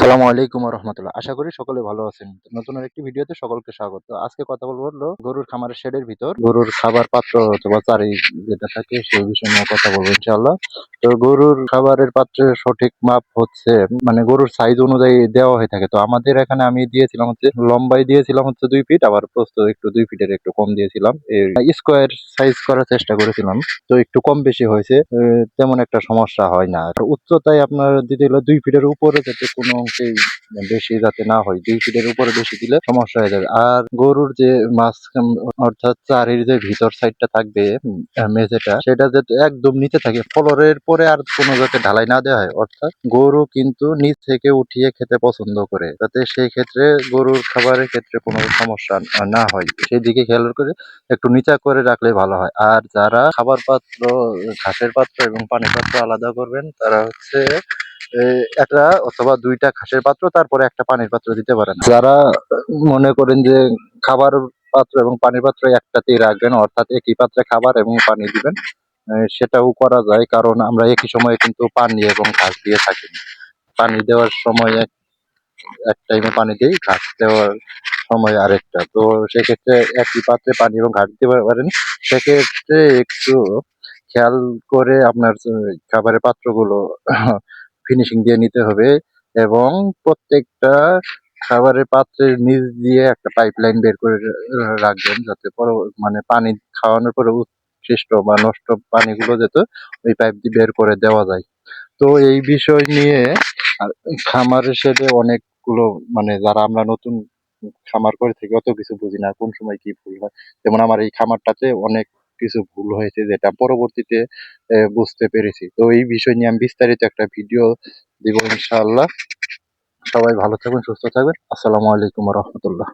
আসসালামু আলাইকুম রহমতুল্লাহ আশা করি সকলে ভালো আছেন। নতুন একটি ভিডিওতে সকলকে স্বাগত। আজকে কথা বলব হলো গরুর খামারের শেডের ভিতর। গরুর খাবার পাত্র অথবা চারি যেটা থাকে সেই বিষয় নিয়ে কথা বলব ইনশাআল্লাহ। তো গরুর খাবারের পাত্রের সঠিক মাপ হচ্ছে মানে গরুর সাইজ অনুযায়ী দেওয়া হয়ে থাকে। তো আমাদের এখানে আমি দিয়েছিলাম হচ্ছে লম্বাই দিয়েছিলাম হচ্ছে দুই ফিট আবার প্রস্ত একটু দুই ফিটের একটু কম দিয়েছিলাম। স্কোয়ার সাইজ করার চেষ্টা করেছিলাম। তো একটু কম বেশি হয়েছে তেমন একটা সমস্যা হয় না। উচ্চতায় আপনার দিতে হলো দুই ফিটের উপরে যাতে কোনো অংশেই বেশি যাতে না হয়, দুই ফিটের উপরে বেশি দিলে সমস্যা হয়ে যাবে। আর গরুর যে মাছ অর্থাৎ চারির যে ভিতর সাইডটা থাকবে মেঝেটা, সেটা যাতে একদম নিচে থাকে, ফ্লোরের পরে আর কোনো যাতে ঢালাই না দেওয়া হয়। অর্থাৎ গরু কিন্তু নিচ থেকে উঠিয়ে খেতে পছন্দ করে, যাতে সেই ক্ষেত্রে গরুর খাবারের ক্ষেত্রে কোনো সমস্যা না হয়। সেই দিকে খেয়াল করে একটু নিচা করে রাখলে ভালো হয়। আর যারা খাবার পাত্র, ঘাসের পাত্র এবং পানির পাত্র আলাদা করবেন, তারা হচ্ছে একটা অথবা দুইটা ঘাসের পাত্র, তারপরে একটা পানির পাত্র দিতে পারেন। যারা মনে করেন যে খাবার পাত্র এবং পানির পাত্র একটাতেই রাখবেন, অর্থাৎ একই পাত্রে খাবার এবং পানি দিবেন সেটাও করা যায়, কারণ আমরা একই সময়ে কিন্তু পানি এবং ঘাস দিয়ে থাকি। পানি দেওয়ার সময় এক টাইমে পানি দিই, ঘাস দেওয়ার সময় আরেকটা। তো সেক্ষেত্রে একই পাত্রে পানি এবং ঘাস দিতে পারেন। সেক্ষেত্রে একটু খেয়াল করে আপনার খাবারের পাত্রগুলো ফিনিশিং দিয়ে নিতে হবে এবং প্রত্যেকটা খাবারের পাত্রের নিচ দিয়ে একটা পাইপ লাইন বের করে রাখবেন যাতে পরে মানে পানি খাওয়ানোর পরে উৎকৃষ্ট বা নষ্ট পানিগুলো যাতে ওই পাইপ দিয়ে বের করে দেওয়া যায়। তো এই বিষয় নিয়ে খামারের শেডে অনেকগুলো মানে যারা আমরা নতুন খামার করে থাকি অত কিছু বুঝি না, কোন সময় কি ভুল হয়। যেমন আমার এই খামারটাতে অনেক কিছু ভুল হয়েছে যেটা পরবর্তীতে বুঝতে পেরেছি। তো এই বিষয় নিয়ে আমি বিস্তারিত একটা ভিডিও দিব ইনশাআল্লাহ। সবাই ভালো থাকবেন, সুস্থ থাকবেন। আসসালামু আলাইকুম রহমতুল্লাহ।